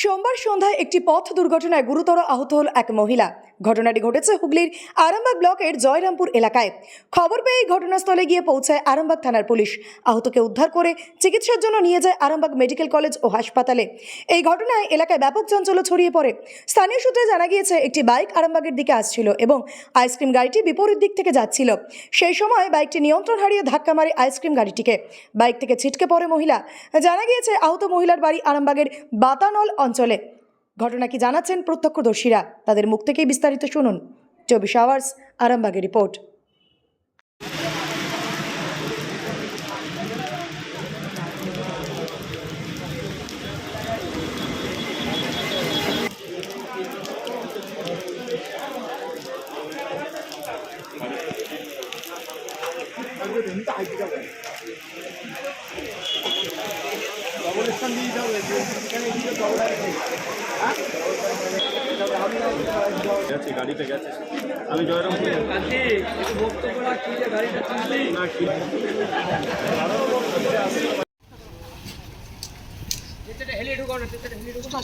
সোমবার সন্ধ্যায় একটি পথ দুর্ঘটনায় গুরুতর আহত হল এক মহিলা। ঘটনাটি ঘটেছে হুগলির আরামবাগ ব্লকের জয়রামপুর এলাকায়। খবর পেয়ে ঘটনাস্থলে গিয়ে পৌঁছায় আরামবাগ থানার পুলিশ। আহতকে উদ্ধার করে চিকিৎসার জন্য নিয়ে যায় আরামবাগ মেডিকেল কলেজ ও হাসপাতালে। এই ঘটনায় এলাকায় ব্যাপক চাঞ্চল্য ছড়িয়ে পড়ে। স্থানীয় সূত্রে জানা গিয়েছে, একটি বাইক আরামবাগের দিকে আসছিল এবং আইসক্রিম গাড়িটি বিপরীত দিক থেকে যাচ্ছিল। সেই সময় বাইকটি নিয়ন্ত্রণ হারিয়ে ধাক্কা মারে আইসক্রিম গাড়িটিকে। বাইক থেকে ছিটকে পড়ে মহিলা। জানা গিয়েছে, আহত মহিলার বাড়ি আরামবাগের বাতানল অঞ্চলে। ঘটনা কি জানাচ্ছেন প্রত্যক্ষদর্শীরা? তাদের মুখ থেকেই বিস্তারিত শুনুন। চব্বিশ আওয়ার্স আরামবাগের রিপোর্ট। গেছে গাড়িতে গেছে। আমি জয়রামপুর কান্তি একটু বক্তব্য রাখ তুই যে গাড়িটা তুললি? না কি? যেটা হেলে ঢুকাও না যেটা হেলে ঢুকাও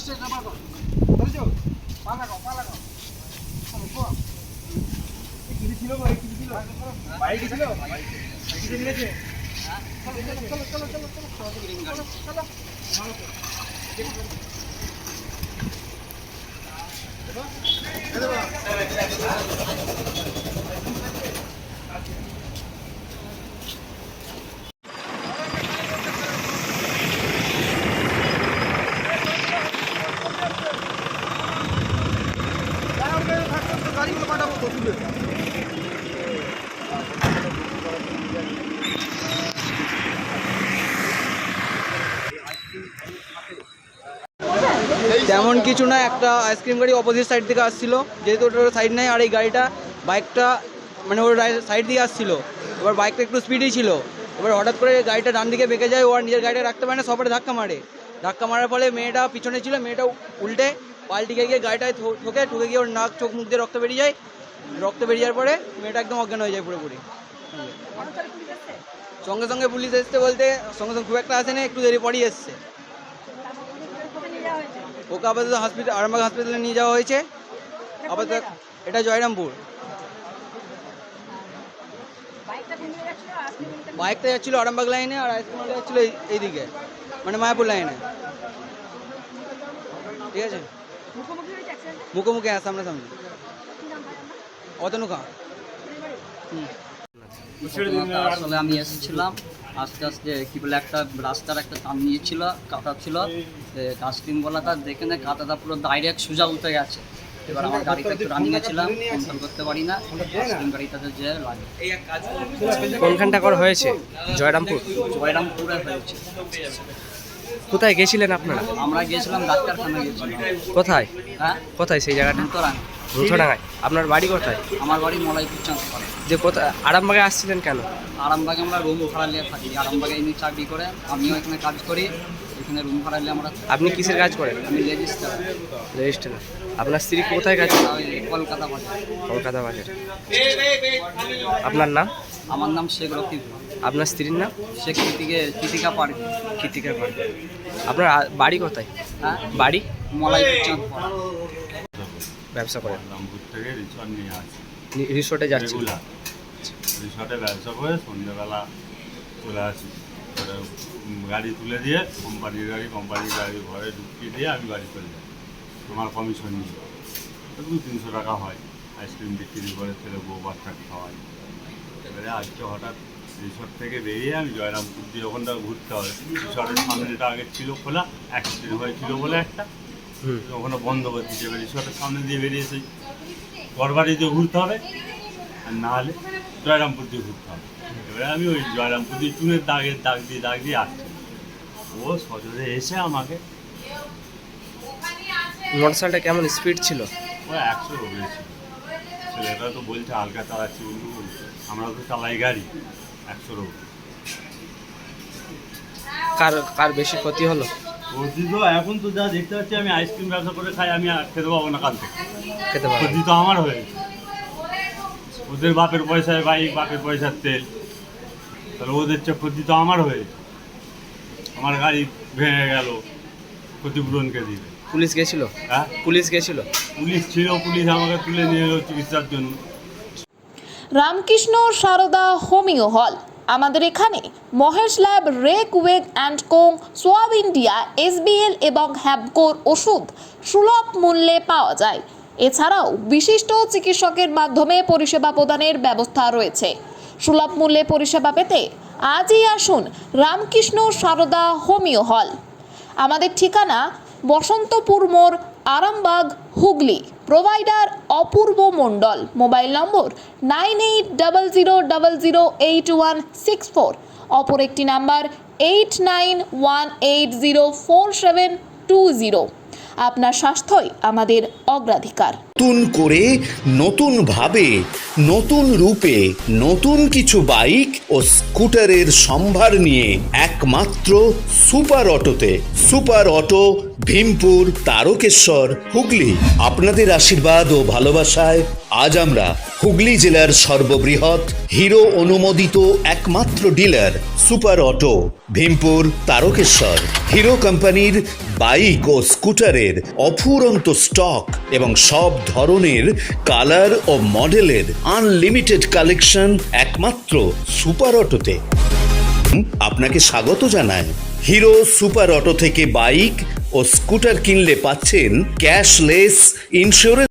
তেমন কিছু না একটা আইসক্রিম গাড়ি অপোজিট সাইড থেকে আসছিল। যেহেতু ওটার সাইড নেই আর এই গাড়িটা বাইকটা মানে ওর সাইড দিয়ে আসছিল। এবার বাইকটা একটু স্পিডই ছিল। এবার হঠাৎ করে গাড়িটা ডান দিকে বেঁকে যায় ও আর নিজের গাড়িটা রাখতে পারে না সবাই ধাক্কা মারে। ধাক্কা মারার ফলে মেয়েটা পিছনে ছিল মেয়েটা উল্টে পাল্টিকে গিয়ে গাড়িটায় ঠোকে ঠুকে গিয়ে ওর নাক চোখ মুখ দিয়ে রক্ত বেরিয়ে যায়। রক্ত বেরিয়ে যাওয়ার পরে মেয়েটা একদম অজ্ঞান হয়ে যায় পুরোপুরি। সঙ্গে সঙ্গে পুলিশ এসছে বলতে সঙ্গে সঙ্গে খুব একটা আসেনি একটু দেরি পরেই এসছে। ওকে আপাতত হসপিটাল আরামবাগ হসপিটালে নিয়ে যাওয়া হয়েছে। আপাতত এটা জয়রামপুর। বাইকটা যাচ্ছিল আরামবাগ লাইনে আর আইসক্রিমটা যাচ্ছিল এই- এইদিকে মানে মায়াপুর লাইনে ঠিক আছে? মুখোমুখি হ্যাঁ সামনাসামনি। অতনু খাঁ হুম। ঘটনাটা আসলে আমি এসেছিলাম। আস্তে আস্তে কি বলে একটা রাস্তার একটা টান নিয়েছিল কাটা ছিল। আইসক্রিমওয়ালাটা দেখে না কাটাটা পুরো ডাইরেক্ট সোজা উঠে গেছে। এবার আমার গাড়িটা একটু রানিংয়ে ছিলাম কন্ট্রোল করতে পারি না। আইসক্রিম গাড়িটাতে যে লাগে। কোনখানটা কর হয়েছে? জয়রামপুর? জয়রামপুরে হয়েছে। কোথায় গেছিলেন আপনারা? আমরা গিয়েছিলাম ডাক্তারখানা গিয়েছিলাম কোথায়? হ্যাঁ? কোথায় সেই জায়গাটা? সুতরাং রুথোডাঙ্গায় আপনার বাড়ি কোথায়? আমার বাড়ি মলাইপুর চাঁদপাড়া। যে কোথায় আরামবাগে আসছিলেন কেন? আরামবাগে আমরা রুম ভাড়া নিয়ে থাকি। আরামবাগে এমনি চাকরি করে আমিও এখানে কাজ করি এখানে রুম ভাড়া নিয়ে আমরা আপনি কিসের কাজ করেন? আমি রেজিস্টার। রেজিস্ট্রার আপনার স্ত্রী কোথায় কাজ করে? কলকাতা বাজার। কলকাতা বাজার। আপনার নাম? আমার নাম শেখ রকিব আপনার স্ত্রীর নাম? শেখ কৃতিকে কৃতিকা পার্ক কৃতিকা পাল আপনার বাড়ি কোথায়? হ্যাঁ? বাড়ি? মলাইপুর চাঁদপাড়া। ব্যবসা করেন রামপুর থেকে রিসর্ট নিয়ে আসি। রিসোর্টে রেগুলার। রিসর্টে ব্যবসা করে সন্ধ্যেবেলা চলে আসি। গাড়ি তুলে দিয়ে কোম্পানির গাড়ি কোম্পানির গাড়ি ঘরে ঢুকিয়ে দিয়ে আমি বাড়ি চলে যাই। তোমার কমিশন নিয়ে। দু তিনশো টাকা হয়। আইসক্রিম বিক্রি করে ছেলে বউ বাচ্চাকে খাওয়াই এবারে আজকে হঠাৎ রিসর্ট থেকে বেরিয়ে আমি জয়রামপুর দিয়ে ওখানটা ঘুরতে হবে। রিসর্টের সামনেটা আগে ছিল খোলা অ্যাক্সিডেন্ট হয়েছিল বলে একটা। ওখানে বন্ধ করে দিতে এবার রিসর্টের সামনে দিয়ে বেরিয়েছে। গড়বাড়ি দিয়ে ঘুরতে হবে। আর না হলে জয়রামপুর দিয়ে ঘুরতে হবে। এবারে আমি ওই জয়রামপুর দিয়ে চুনের দাগের দাগ দিয়ে দাগ দিয়ে আসছি। ও সজরে এসে আমাকে মোটরসাইকেলটা কেমন স্পিড ছিল? ও একশো রয়েছে ছেলেটা তো বলছে হালকা চালাচ্ছি কিন্তু আমরা তো চালাই গাড়ি একশো রোগ কার কার বেশি ক্ষতি হলো? ক্ষতি তো এখন তো যা দেখতে পাচ্ছি আমি আইসক্রিম ব্যবসা করে খাই আমি আর খেতে পাবো না কাল থেকে। খেতে ক্ষতি তো আমার হয়েছে ওদের বাপের পয়সায় বাইক বাপের পয়সার তেল। তাহলে ওদের চেয়ে ক্ষতি তো আমার হয়েছে আমার গাড়ি ভেঙে গেল ক্ষতিপূরণকে দিবে? পুলিশ গেছিল? হ্যাঁ? পুলিশ গেছিল? পুলিশ ছিল পুলিশ আমাকে তুলে নিয়ে এলো চিকিৎসার জন্য। রামকৃষ্ণ সারদা হোমিও হল। আমাদের এখানে Mahesh lab, Reckeweg and Co, Schwabe India, SBL এবং হ্যাবকোর ওষুধ সুলভ মূল্যে পাওয়া যায়। এছাড়াও বিশিষ্ট চিকিৎসকের মাধ্যমে পরিষেবা প্রদানের ব্যবস্থা রয়েছে। সুলভ মূল্যে পরিষেবা পেতে আজই আসুন রামকৃষ্ণ সারদা হোমিও হল। আমাদের ঠিকানা বসন্তপুর মোড় Arambagh, Hooghly. Provider Apurba Mondal. Mobile number nine eight double zero double zero eight one six four. অপর একটি number, eight nine one eight zero four seven two zero. আপনার স্বাস্থ্যই আমাদের অগ্রাধিকার। নতুন করে নতুন ভাবে নতুন রূপে, নতুন কিছু বাইক ও স্কুটারের সম্ভার নিয়ে একমাত্র সুপার অটোতে। Super auto, Bhimpur, Tarakeswar, Hooghly. আপনাদের আশীর্বাদ ও ভালোবাসায় আজ আমরা হুগলি জেলার সর্ববৃহৎ, হিরো অনুমোদিত একমাত্র dealer super auto, Bhimpur Tarakeswar. Hero কোম্পানির বাইক ও স্কুটারের অফুরন্ত স্টক এবং সব ধরনের কালার ও মডেলের আনলিমিটেড কালেকশন একমাত্র সুপার অটোতে। আপনাকে স্বাগত জানায় হিরো সুপার অটো থেকে বাইক ও স্কুটার কিনলে পাচ্ছেন ক্যাশলেস ইন্স্যুরেন্স